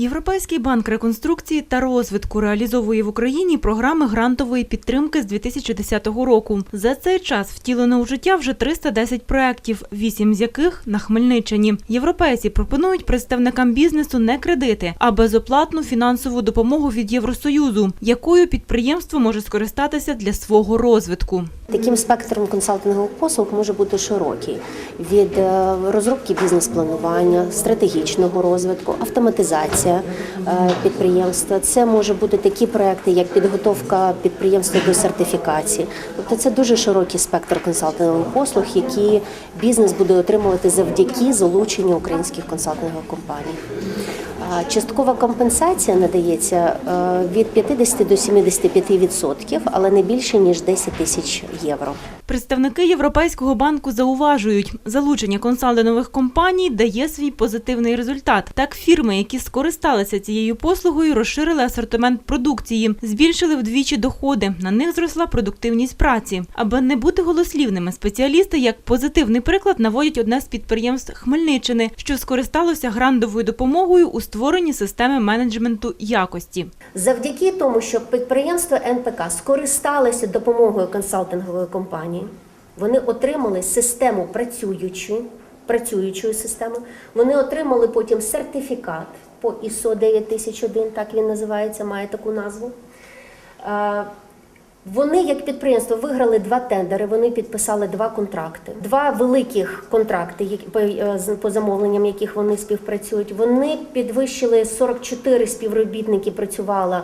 Європейський банк реконструкції та розвитку реалізовує в Україні програми грантової підтримки з 2010 року. За цей час втілено у життя вже 310 проєктів, вісім з яких на Хмельниччині. Європейці пропонують представникам бізнесу не кредити, а безоплатну фінансову допомогу від Євросоюзу, якою підприємство може скористатися для свого розвитку. Таким спектром консалтингових послуг може бути широкий від е, розробки бізнес-планування, стратегічного розвитку, автоматизація е, підприємства. Це може бути такі проекти, як підготовка підприємства до сертифікації. Тобто це дуже широкий спектр консалтингових послуг, які бізнес буде отримувати завдяки залученню українських консалтингових компаній. Часткова компенсація надається е, від 50 до 75%, але не більше ніж 10 тисяч євро. Представники Європейського банку зауважують, залучення консалтингових компаній дає свій позитивний результат. Так, фірми, які скористалися цією послугою, розширили асортимент продукції, збільшили вдвічі доходи. На них зросла продуктивність праці. Аби не бути голослівними, спеціалісти як позитивний приклад наводять одне з підприємств Хмельниччини, що скористалося грантовою допомогою у створенні системи менеджменту якості. Завдяки тому, що підприємство НПК скористалося допомогою консалтингової компанії, вони отримали систему працюючу, працюючої системи. Вони отримали потім сертифікат по ISO 9001, так він називається, має таку назву. Е, Вони, як підприємство, виграли два тендери. Вони підписали два контракти, два великих контракти, по, е, по замовленням яких вони співпрацюють. Вони підвищили 44 співробітники. Працювало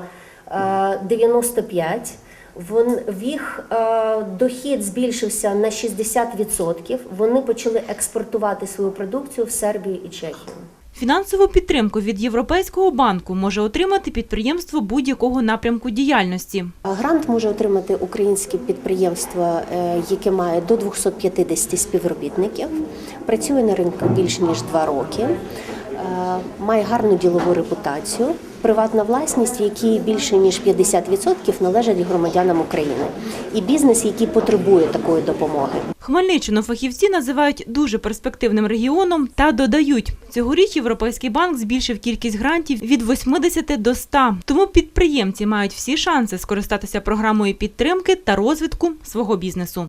е, 95. В їх е, дохід збільшився на 60%. Вони почали експортувати свою продукцію в Сербію і Чехію. Фінансову підтримку від Європейського банку може отримати підприємство будь-якого напрямку діяльності. Грант може отримати українське підприємство, е, яке має до 250 співробітників, працює на ринку більше ніж два роки, е, має гарну ділову репутацію, приватна власність, в якій більше ніж 50% належать громадянам України, і бізнес, який потребує такої допомоги. Хмельниччину фахівці називають дуже перспективним регіоном та додають, цьогоріч Європейський банк збільшив кількість грантів від 80 до 100. Тому підприємці мають всі шанси скористатися програмою підтримки та розвитку свого бізнесу.